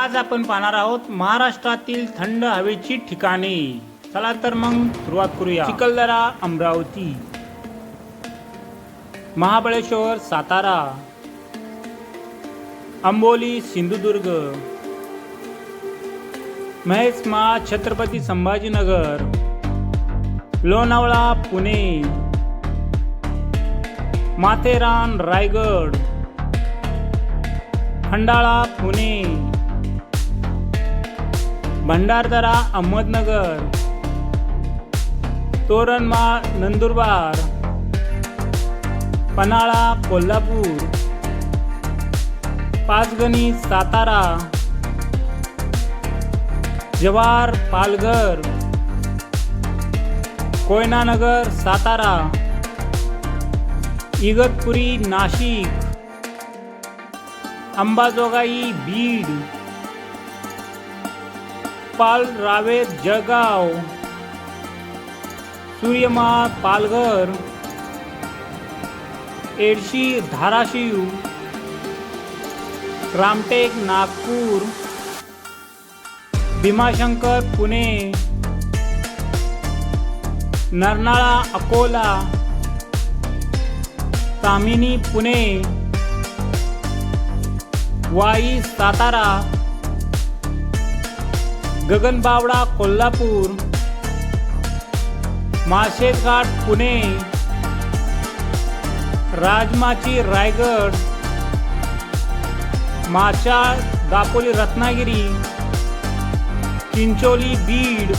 आज आपण पाहणार आहोत महाराष्ट्रातील थंड हवेची ठिकाणे. चला तर मग सुरुवात करूया. चिखलदरा अमरावती. महाबळेश्वर सातारा. अंबोली सिंधुदुर्ग. महेशमा छत्रपती संभाजीनगर. लोणावळा पुणे. माथेरान रायगड. खंडाळा पुणे. भंडारदरा अहमदनगर तोरणमाळ नंदुरबार पन्हाळा कोल्हापूर पाचगणी सातारा जवार पालघर कोयनानगर सातारा इगतपुरी नाशिक अंबाजोगाई बीड पाल रावे जळगाव. सूर्यमा पालघर. एडशी धाराशिव. रामटेक नागपूर. भीमाशंकर पुणे. नरनाळा अकोला. तामिनी पुणे. वाई सातारा. गगनबावडा कोल्हापूर. माळशेजघाट पुणे. राजमाची रायगड. माचाळ दापोली रत्नागिरी. चिंचोली बीड.